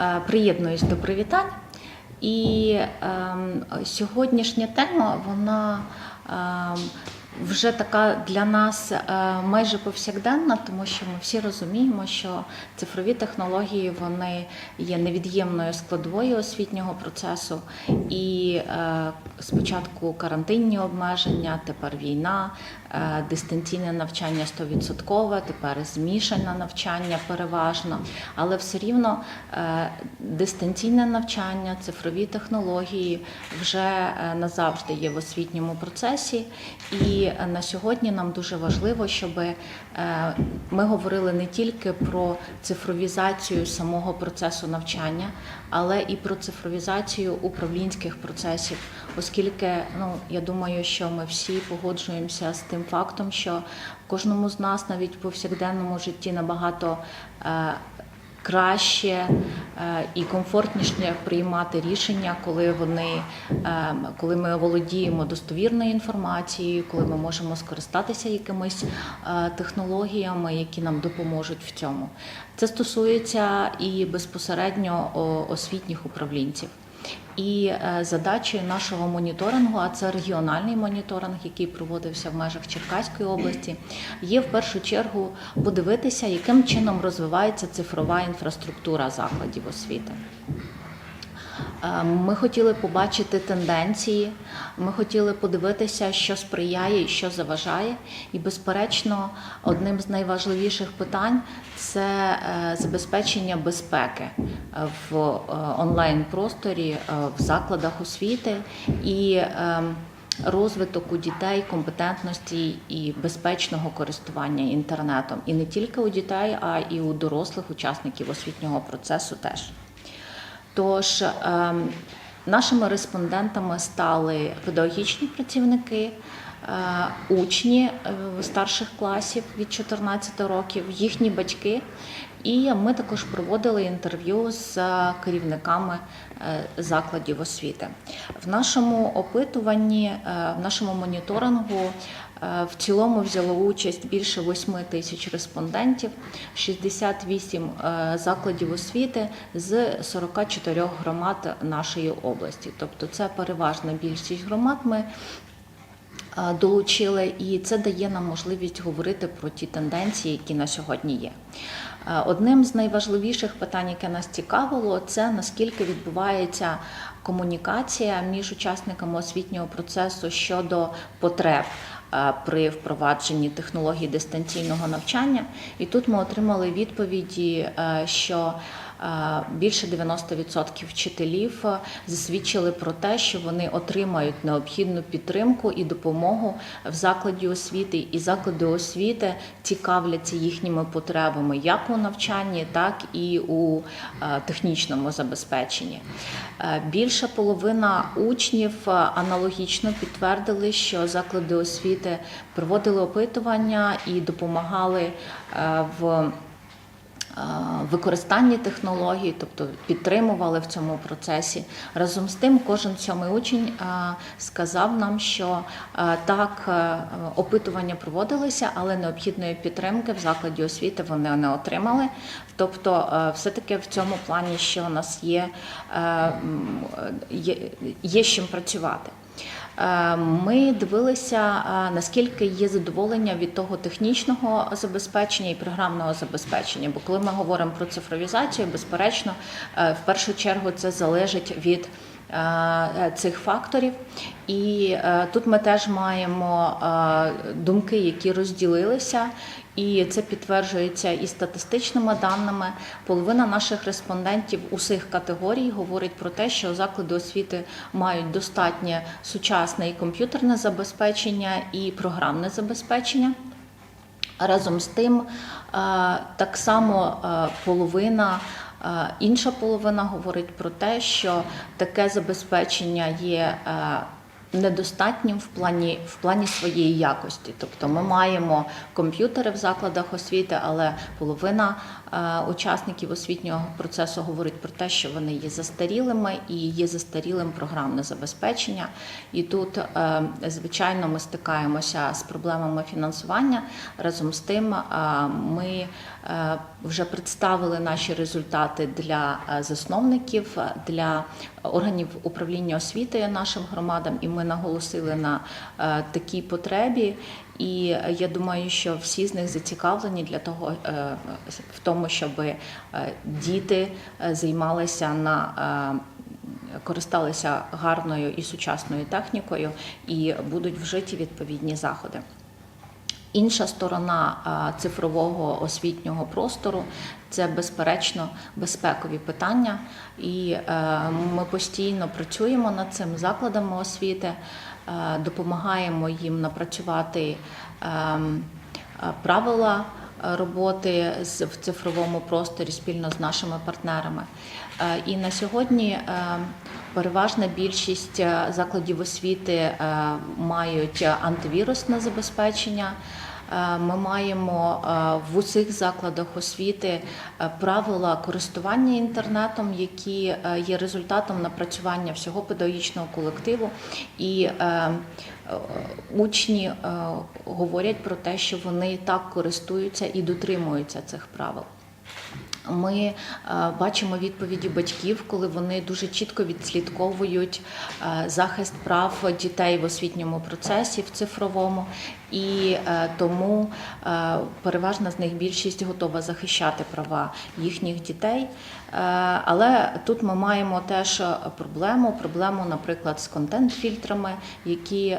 Е, Приєднуюсь до привітань. І е, сьогоднішня тема вона ем, вже така для нас е, майже повсякденна, тому що ми всі розуміємо, що цифрові технології вони є невід'ємною складовою освітнього процесу. І е, спочатку карантинні обмеження, тепер війна, е, дистанційне навчання 100%, тепер змішане навчання переважно. Але все рівно дистанційне навчання, цифрові технології вже назавжди є в освітньому процесі. І е, на сьогодні нам дуже важливо, щоб е, ми говорили не тільки про цифровізацію самого процесу навчання, але і про цифровізацію управлінських процесів, оскільки ну я думаю, що ми всі погоджуємося з тим фактом, що кожному з нас навіть в повсякденному житті набагато е, краще е, і комфортніше приймати рішення, коли вони е, коли ми володіємо достовірною інформацією, коли ми можемо скористатися якимись е, технологіями, які нам допоможуть в цьому. Це стосується і безпосередньо освітніх управлінців. І е, задачею нашого моніторингу, а це регіональний моніторинг, який проводився в межах Черкаської області, є в першу чергу подивитися, яким чином розвивається цифрова інфраструктура закладів освіти. Е, Ми хотіли побачити тенденції, ми хотіли подивитися, що сприяє і що заважає. І, безперечно, одним з найважливіших питань це е, забезпечення безпеки в е, онлайн-просторі, в закладах освіти і е, розвиток у дітей компетентності і безпечного користування інтернетом. І не тільки у дітей, а і у дорослих учасників освітнього процесу теж. Тож ем, нашими респондентами стали педагогічні працівники, е, учні е, старших класів від 14 років, їхні батьки. І ми також проводили інтерв'ю з е, керівниками закладів освіти. В нашому опитуванні, в нашому моніторингу в цілому взяло участь більше 8 тисяч респондентів, 68 е, закладів освіти з 44 громад нашої області. Тобто це переважна більшість громад. Ми е, долучили, і це дає нам можливість говорити про ті тенденції, які на сьогодні є. Е, Одним з найважливіших питань, яке нас цікавило, це наскільки відбувається комунікація між учасниками освітнього процесу щодо потреб е, при впровадженні технологій дистанційного навчання. І тут ми отримали відповіді, е, що е, більше 90% вчителів е, засвідчили про те, що вони отримають необхідну підтримку і допомогу в закладі освіти, і заклади освіти цікавляться їхніми потребами як у навчанні, так і у е, технічному забезпеченні. Е, Більша половина учнів е, аналогічно підтвердили, що заклади освіти проводили опитування і допомагали е, в е, використанні технологій, тобто підтримували в цьому процесі. Разом з тим, кожен сьомий учень е, сказав нам, що е, так е, опитування проводилися, але необхідної підтримки в закладі освіти вони не отримали. Тобто, е, все-таки в цьому плані, що у нас є, е, є, є з чим працювати. Е, Ми дивилися, е, наскільки є задоволення від того технічного забезпечення і програмного забезпечення. Бо коли ми говоримо про цифровізацію, безперечно, е, в першу чергу це залежить від цих факторів. І тут ми теж маємо думки, які розділилися. І це підтверджується і статистичними даними. Половина наших респондентів усіх категорій говорить про те, що заклади освіти мають достатнє сучасне і комп'ютерне забезпечення і програмне забезпечення. Разом з тим, е, так само е, половина, е, інша половина говорить про те, що таке забезпечення є недостатнім в плані, в плані своєї якості. Тобто ми маємо комп'ютери в закладах освіти, але половина е, учасників освітнього процесу говорить про те, що вони є застарілими і є застарілим програмне забезпечення. І тут, е, звичайно, ми стикаємося з проблемами фінансування. Разом з тим, е, ми вже представили наші результати для засновників, для органів управління освітою нашим громадам, і ми наголосили на е, такій потребі. І я думаю, що всі з них зацікавлені для того, е, в тому, щоб е, діти займалися на користалися гарною і сучасною технікою, і будуть вжиті відповідні заходи. Інша сторона цифрового освітнього простору це безперечно безпекові питання, і е, ми постійно працюємо над цим закладами освіти, е, допомагаємо їм напрацювати ем, е, правила роботи з- в цифровому просторі спільно з нашими партнерами. Е, І на сьогодні е, переважна більшість е, закладів освіти е, мають антивірусне забезпечення. Е, Ми маємо е, в усіх закладах освіти е, правила користування інтернетом, які є результатом напрацювання всього педагогічного колективу. І учні говорять про те, що вони так користуються і дотримуються цих правил. Ми е, бачимо відповіді батьків, коли вони дуже чітко відслідковують е, захист прав дітей в освітньому процесі, в цифровому, і е, тому переважна з них більшість готова захищати права їхніх дітей. Але тут ми маємо теж проблему, проблему, наприклад, з контент-фільтрами, які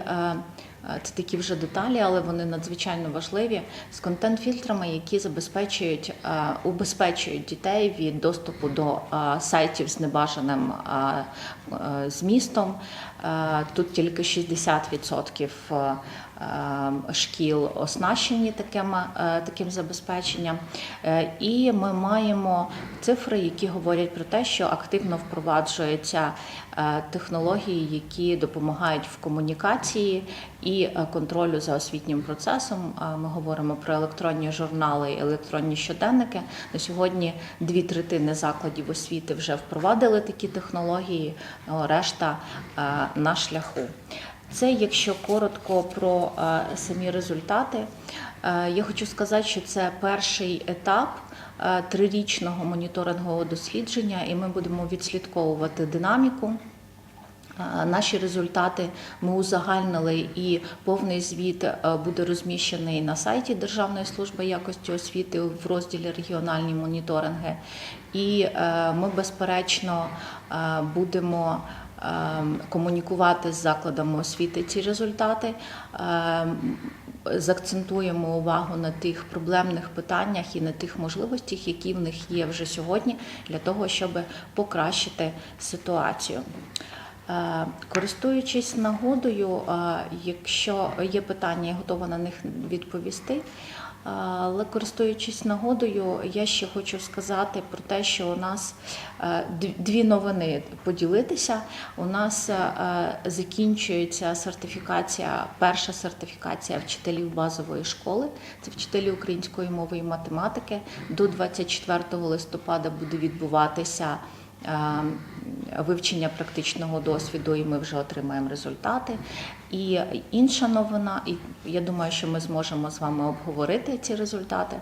це такі вже деталі, але вони надзвичайно важливі з контент-фільтрами, які забезпечують е, убезпечують дітей від доступу до е, сайтів з небажаним е, е, змістом. Е, Тут тільки 60% е, е, шкіл оснащені таким, е, таким забезпеченням. Е, І ми маємо цифри, які говорять про те, що активно впроваджуються е, технології, які допомагають в комунікації і контролю за освітнім процесом. Ми говоримо про електронні журнали, електронні щоденники. На сьогодні дві третини закладів освіти вже впровадили такі технології, решта е, на шляху. Це якщо коротко про е, самі результати. Е, Я хочу сказати, що це перший етап е, трирічного моніторингового дослідження, і ми будемо відслідковувати динаміку. Наші результати ми узагальнили, і повний звіт е, буде розміщений на сайті Державної служби якості освіти в розділі регіональні моніторинги. І е, ми, безперечно, е, будемо комунікувати з закладами освіти ці результати. Закцентуємо увагу на тих проблемних питаннях і на тих можливостях, які в них є вже сьогодні, для того, щоб покращити ситуацію. Е, Користуючись нагодою, е, якщо є питання, я готова на них відповісти. Е, Але користуючись нагодою, я ще хочу сказати про те, що у нас дві новини поділитися. У нас закінчується сертифікація, перша сертифікація вчителів базової школи. Це вчителі української мови і математики. До 24 листопада буде відбуватися. Вивчення практичного досвіду, і ми вже отримаємо результати. І інша новина, і я думаю, що ми зможемо з вами обговорити ці результати.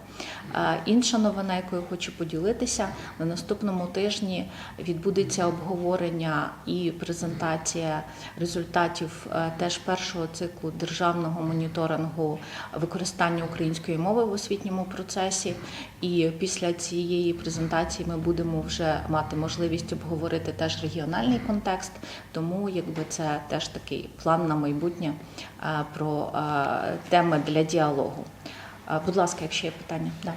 Інша новина, якою хочу поділитися, на наступному тижні відбудеться обговорення і презентація результатів е, теж першого циклу державного моніторингу використання української мови в освітньому процесі. І після цієї презентації ми будемо вже мати можливість обговорити теж регіональний контекст. Тому якби це теж такий план на майбутнє е, про е, теми для діалогу. Е, Будь ласка, якщо є питання, да.